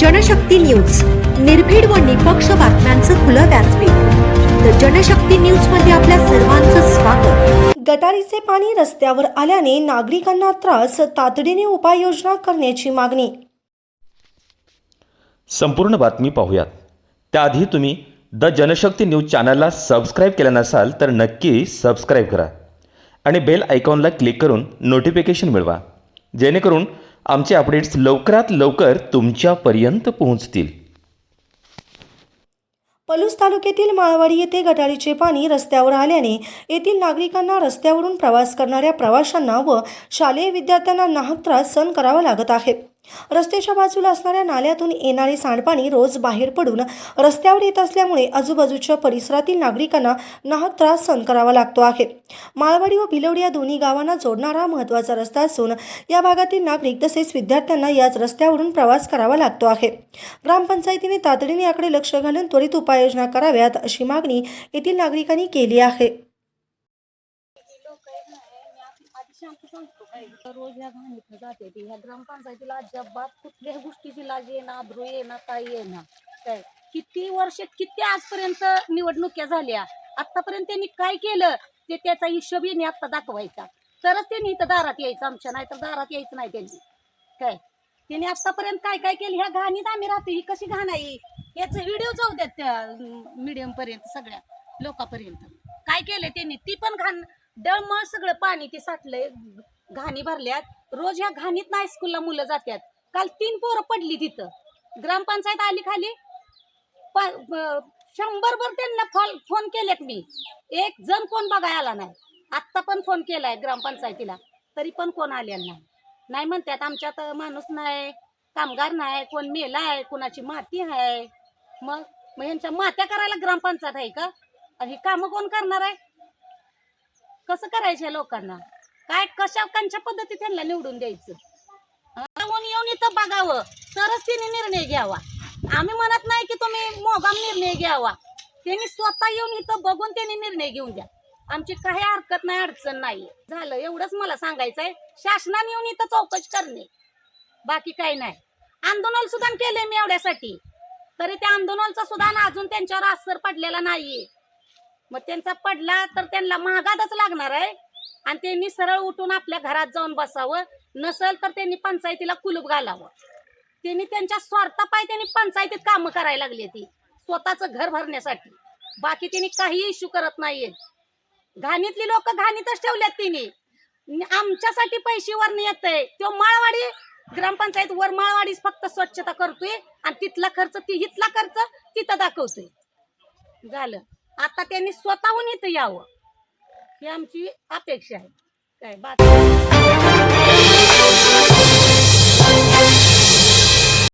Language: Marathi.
जनशक्ती न्यूज. निर्भीड व निपक्ष बातम्यांचं खुलं व्यासपीठ. तर जनशक्ती न्यूजमध्ये आपल्या सर्वांचं स्वागत. गटारीचे पाणी रस्त्यावर आल्याने नागरिकांना त्रास तातडीने उपाययोजना करण्याची मागणी. संपूर्ण बातमी पाहूयात. त्याआधी तुम्ही द जनशक्ती न्यूज चॅनलला सबस्क्राईब केलं नसाल तर नक्की सबस्क्राईब करा. आणि बेल आयकॉनला क्लिक करून नोटिफिकेशन मिळवा. जेणेकरून आमचे अपडेट्स लवकरात लवकर तुमच्यापर्यंत पोहोचतील. पलूस तालुक्यातील माळवाडी येथे गटारीचे पाणी रस्त्यावर आल्याने येथील नागरिकांना रस्त्यावरून प्रवास करणाऱ्या प्रवाशांना व शालेय विद्यार्थ्यांना नाहक त्रास सहन करावा लागत आहे. रस्त्याच्या बाजूला असणाऱ्या नाल्यातून येणारे सांडपाणी रोज बाहेर पडून रस्त्यावर येत असल्यामुळे आजूबाजूच्या परिसरातील नागरिकांना नाहक त्रास सहन करावा लागतो आहे. माळवाडी व भिलवडी या दोन्ही गावांना जोडणारा महत्त्वाचा रस्ता असून या भागातील नागरिक तसेच विद्यार्थ्यांना याच रस्त्यावरून प्रवास करावा लागतो आहे. ग्रामपंचायतीने तातडीने याकडे लक्ष घालून त्वरित उपाययोजना कराव्यात अशी मागणी येथील नागरिकांनी केली आहे. रोज ह्या घाणीतनं जाते ती. ह्या ग्रामपंचायतीला अजिबात कुठल्याही गोष्टीची लाज येणार द्रो येणार काय येणार काय किती वर्ष किती आजपर्यंत निवडणुक्या झाल्या? आतापर्यंत त्यांनी काय केलं? ते त्याचा हिशोब यांनी आता दाखवायचा. तरच त्यांनी इथं दारात यायचं आमच्या नाही तर दारात यायचं नाही त्यांनी. काय? त्यांनी आतापर्यंत काय काय केलं? ह्या घाणीत आम्ही राहतो ही कशी घाण आहे? याचं व्हिडिओ जाऊ द्यात त्या मीडियम पर्यंत सगळ्या लोकांपर्यंत. काय केलंय त्यांनी? ती पण घाण डळमळ सगळं पाणी ते साठलंय. घाणी भरल्यात. रोज ह्या घाणीत ना स्कूलला मुलं जातात काल तीन पोरं पडली तिथं. ग्रामपंचायत आली खाली. प- शंभर भर त्यांना फोन फोन केलेत मी. एक जण कोण बघायला आला नाही. आत्ता पण फोन केलाय ग्रामपंचायतीला. तरी पण कोण आलेला नाही. नाही म्हणतात आमच्यात माणूस नाही कामगार नाही कोण मेला आहे कोणाची माती आहे. मग मग यांच्या मात्या करायला ग्रामपंचायत आहे का? आणि ही कामं कोण करणार आहे? कसं करायचं या लोकांना? काय कशा कंच्या पद्धती त्यांना निवडून द्यायचं? येऊन येऊन इथं बघावं. तरच तिने निर्णय घ्यावा. आम्ही म्हणत नाही की तुम्ही मोगाम निर्णय घ्यावा. त्यांनी स्वतः येऊन इथं बघून त्यांनी निर्णय घेऊन द्या आमची काही हरकत नाही अडचण नाही झालं एवढंच मला सांगायचं आहे शासनाने येऊन इथं चौकशी करणे. बाकी काही नाही. आंदोलन सुद्धा केले मी एवढ्यासाठी. तरी त्या आंदोलनचा सुद्धा अजून त्यांच्यावर असर पडलेला नाहीये. मग त्यांचा पडला तर त्यांना महागातच लागणार आहे. आणि त्यांनी सरळ उठून आपल्या घरात जाऊन बसावं. नसेल तर त्यांनी पंचायतीला कुलूप घालावं. त्यांनी त्यांच्या स्वार्थापाय त्यांनी पंचायतीत कामं करायला लागली ती स्वतःचं घर भरण्यासाठी. बाकी त्यांनी काही इश्यू करत नाहीयेत घाणीतली लोक घाणीतच ठेवल्यात तिने आमच्यासाठी पैसे वर येतंय. तो माळवाडी ग्रामपंचायत वर माळवाडीच फक्त स्वच्छता करतोय आणि तिथला खर्च ती हिथला खर्च तिथं दाखवतोय. झालं. आता त्यांनी स्वतःहून इथं यावं. ही आमची अपेक्षा आहे. काय बात.